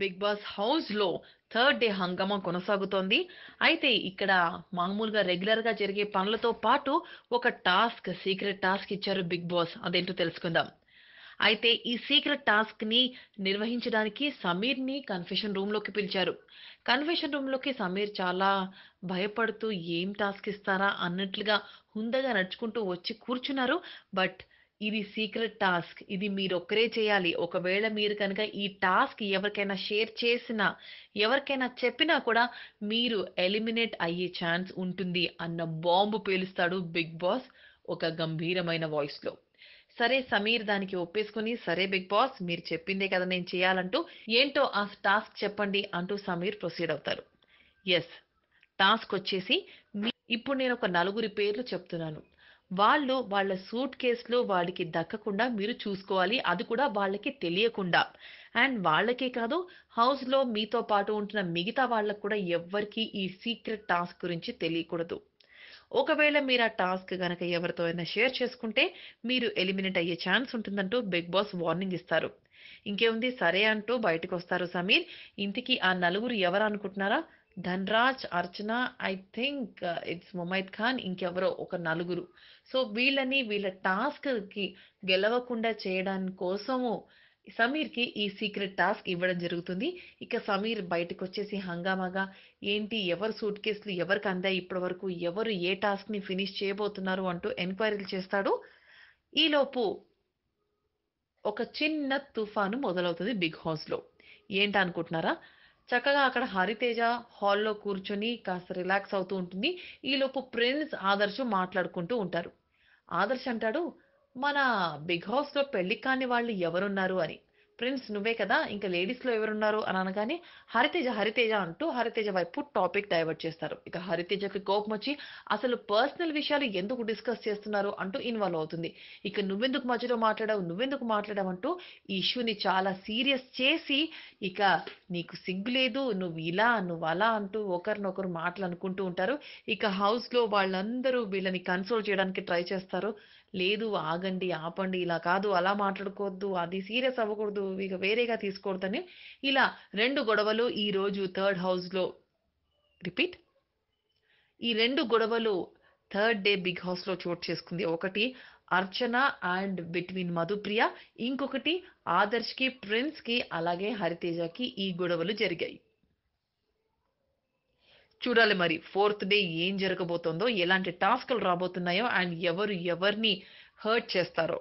Big Boss హౌస్‌లో third day హంగామా కొనసాగుతోంది. అయితే ఇక్కడ మామూలుగా రెగ్యులర్‌గా జరిగే పనులతో పాటు ఒక టాస్క్ సీక్రెట్ టాస్క్ ఇచ్చారు బిగ్ బాస్. అదేంటో తెలుసుకుందాం. అయితే ఈ సీక్రెట్ టాస్క్‌ని నిర్వహించడానికి సమీర్‌ని కన్ఫెషన్ రూమ్‌లోకి పిలిచారు. కన్ఫెషన్ రూమ్‌లోకి సమీర్ చాలా భయపడుతూ ఏం టాస్క్ ఇస్తారా అన్నట్లుగా హుందాగా నడుచుకుంటూ వచ్చి కూర్చున్నారు. బట్ ఇది సీక్రెట్ టాస్క్. ఇది మీరు ఒక్కరే చేయాలి. ఒకవేళ మీరు కనుక ఈ టాస్క్ ఎవరికైనా షేర్ చేసినా, ఎవరికైనా చెప్పినా కూడా మీరు ఎలిమినేట్ అయ్యే ఛాన్స్ ఉంటుంది అన్న బాంబు పేలుస్తాడు బిగ్ బాస్ ఒక గంభీరమైన వాయిస్‌లో. సరే సమీర్ దానికి ఒప్పేసుకొని, సరే బిగ్ బాస్ మీరు చెప్పిందే కదా నేను చేయాలంటూ, ఏంటో ఆ టాస్క్ చెప్పండి అంటూ సమీర్ ప్రొసీడ్ అవుతారు. ఎస్ టాస్క్ వచ్చేసి మీ ఇప్పుడు నేను ఒక నలుగురి పేర్లు చెప్తున్నాను. వాళ్ళు వాళ్ళ సూట్ కేసులో వాళ్ళకి దక్కకుండా మీరు చూసుకోవాలి. అది కూడా వాళ్ళకి తెలియకుండా. అండ్ వాళ్ళకే కాదు హౌస్‌లో మీతో పాటు ఉంటున్న మిగతా వాళ్ళకు కూడా ఎవ్వరికీ ఈ సీక్రెట్ టాస్క్ గురించి తెలియకూడదు. ఒకవేళ మీరు ఆ టాస్క్ గనక ఎవరితో అయినా షేర్ చేసుకుంటే మీరు ఎలిమినేట్ అయ్యే ఛాన్స్ ఉంటుందంటూ బిగ్ బాస్ వార్నింగ్ ఇస్తారు. ఇంకేముంది సరే అంటూ బయటకొస్తారు సమీర్. ఇంతకీ ఆ నలుగురు ఎవరు అనుకుంటున్నారా? Dhanraj, Archana, I think uh, it's Mumaith Khan ఇంకెవరో ఒక నలుగురు. సో వీళ్ళని వీళ్ళ టాస్క్‌కి గెలవకుండా చేయడం కోసము సమీర్‌కి ఈ సీక్రెట్ టాస్క్ ఇవ్వడం జరుగుతుంది. ఇక సమీర్ బయటకొచ్చేసి హంగామాగా ఏంటి ఎవరు సూట్ కేసులు ఎవరికి అందాయి ఇప్పటి వరకు ఎవరు ఏ టాస్క్‌ని ఫినిష్ చేయబోతున్నారు అంటూ ఎంక్వైరీలు చేస్తాడు. ఈలోపు ఒక చిన్న తుఫాను మొదలవుతుంది బిగ్ హౌస్‌లో. ఏంటనుకుంటున్నారా? చక్కగా అక్కడ హరితేజ హాల్‌లో కూర్చొని కాస్త రిలాక్స్ అవుతూ ఉంటుంది. ఈలోపు ప్రిన్స్, ఆదర్శ్ మాట్లాడుకుంటూ ఉంటారు. ఆదర్శ్ అంటాడు, మన బిగ్ హౌస్‌లో పెళ్ళి కాని వాళ్ళు ఎవరున్నారు అని. ప్రిన్స్ నువ్వే కదా! ఇంకా లేడీస్‌లో ఎవరున్నారు అని అనగానే హరితేజ, హరితేజ అంటూ హరితేజ వైపు టాపిక్ డైవర్ట్ చేస్తారు. ఇక హరితేజకి వచ్చి అసలు పర్సనల్ విషయాలు ఎందుకు డిస్కస్ చేస్తున్నారు అంటూ ఇన్వాల్వ్ అవుతుంది. ఇక నువ్వెందుకు మధ్యలో మాట్లాడావు? నువ్వెందుకు మాట్లాడావు? అంటూ ఈ ఇష్యూని చాలా సీరియస్ చేసి ఇక నీకు సిగ్గు లేదు. నువ్వు ఇలా, నువ్వు అలా అంటూ ఒకరినొకరు మాటలు అనుకుంటూ ఉంటారు. ఇక హౌస్‌లో వాళ్ళందరూ వీళ్ళని కన్సోల్ చేయడానికి ట్రై చేస్తారు. లేదు ఆగండి, ఆపండి. ఇలా కాదు, అలా మాట్లాడుకోవద్దు. అది సీరియస్ అవ్వకూడదు. ఇక వేరేగా తీసుకోవద్దని ఇలా రెండు గొడవలు ఈరోజు థర్డ్ హౌస్‌లో రిపీట్. ఈ రెండు గొడవలు థర్డ్ డే బిగ్ హౌస్‌లో చోటు చేసుకుంది. ఒకటి అర్చన అండ్ బిట్వీన్ మధుప్రియ. ఇంకొకటి ఆదర్శ్‌కి, ప్రిన్స్‌కి అలాగే హరితేజకి ఈ గొడవలు జరిగాయి. చూడాలి మరి ఫోర్త్ డే ఏం జరగబోతోందో, ఎలాంటి టాస్క్‌లు రాబోతున్నాయో అండ్ ఎవరు ఎవరిని హర్ట్ చేస్తారో.